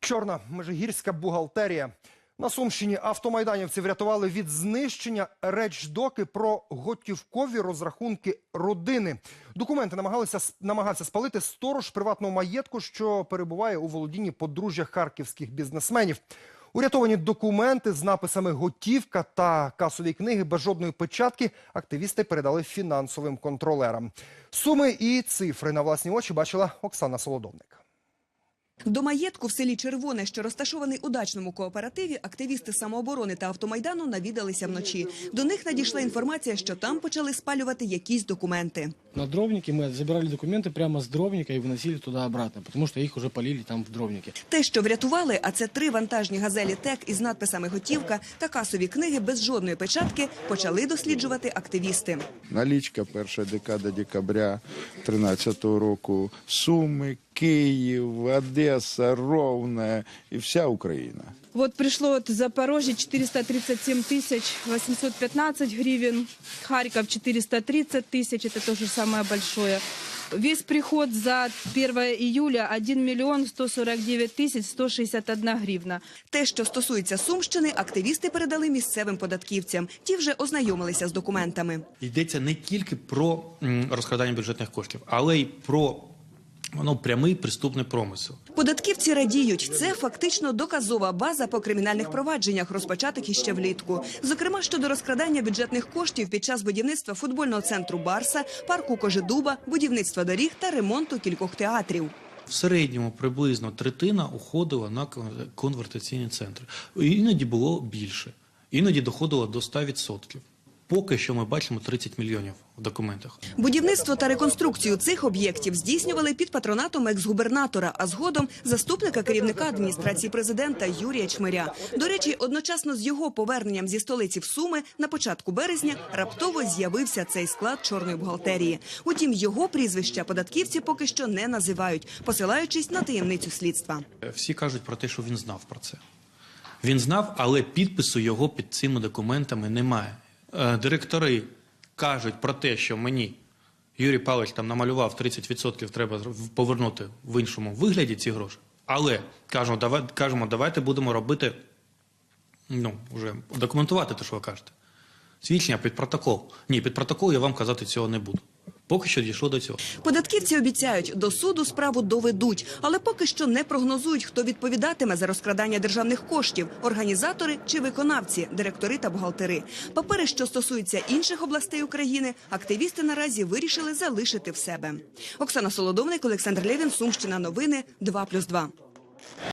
Чорна межигірська бухгалтерія. На Сумщині автомайданівці врятували від знищення речдоки про готівкові розрахунки родини. Документи намагалися намагався спалити сторож приватного маєтку, що перебуває у володінні подружжя харківських бізнесменів. Урятовані документи з написами готівка та касові книги без жодної печатки активісти передали фінансовим контролерам. Суми і цифри на власні очі бачила Оксана Солодовник. До маєтку в селі Червоне, що розташований у дачному кооперативі, активісти самооборони та автомайдану навідалися вночі. До них надійшла інформація, що там почали спалювати якісь документи. На дровнике мы забирали документы прямо с дровника и выносили туда обратно, потому что их уже полили там в дровнике. Те, що врятували, а це три вантажні газелі ТЕК із надписами «Готівка» та касові книги без жодної печатки, почали досліджувати активісти. Налічка перша декада декабря 13 року. Суми, Київ, Одеса, Ровно і вся Україна. Вот пришло от Запорожье 437 тысяч 815 гривен, Харьков 430 тысяч, это тоже самое большое. Весь приход за 1 июля 1 мільйон 149 тисяч 161 гривна. Те, що стосується Сумщини, активісти передали місцевим податківцям. Ті вже ознайомилися з документами. йдеться не тільки про розкрадання бюджетних коштів, але й про ну, прямий преступний промисел. Податківці радіють, це фактично доказова база по кримінальних провадженнях, розпочатих іще влітку. Зокрема, щодо розкрадання бюджетних коштів під час будівництва футбольного центру Барса, парку Кожедуба, будівництва доріг та ремонту кількох театрів. В середньому приблизно третина уходила на кон- конвертаційні центри. Іноді було більше, іноді доходило до 100%. Поки що ми бачимо 30 мільйонів в документах. Будівництво та реконструкцію цих об'єктів здійснювали під патронатом екс-губернатора, а згодом заступника керівника адміністрації президента Юрія Чмиря. До речі, одночасно з його поверненням зі столиці в Суми на початку березня раптово з'явився цей склад чорної бухгалтерії. Утім, його прізвища податківці поки що не називають, посилаючись на таємницю слідства. Всі кажуть про те, що він знав про це. Він знав, але підпису його під цими документами немає. Е, Директори кажуть про те, що мені Юрій Павлович там намалював 30% треба повернути в іншому вигляді ці гроші. Але кажемо, давай, кажемо, давайте будемо робити, ну, вже документувати те, що ви кажете. Свідчення під протокол. Ні, під протокол я вам казати цього не буду. Поки що дійшло до цього. Податківці обіцяють, до суду справу доведуть, але поки що не прогнозують, хто відповідатиме за розкрадання державних коштів – організатори чи виконавці, директори та бухгалтери. Папери, що стосуються інших областей України, активісти наразі вирішили залишити в себе. Оксана Солодовник, Олександр Левін, Сумщина. Новини 2+,2.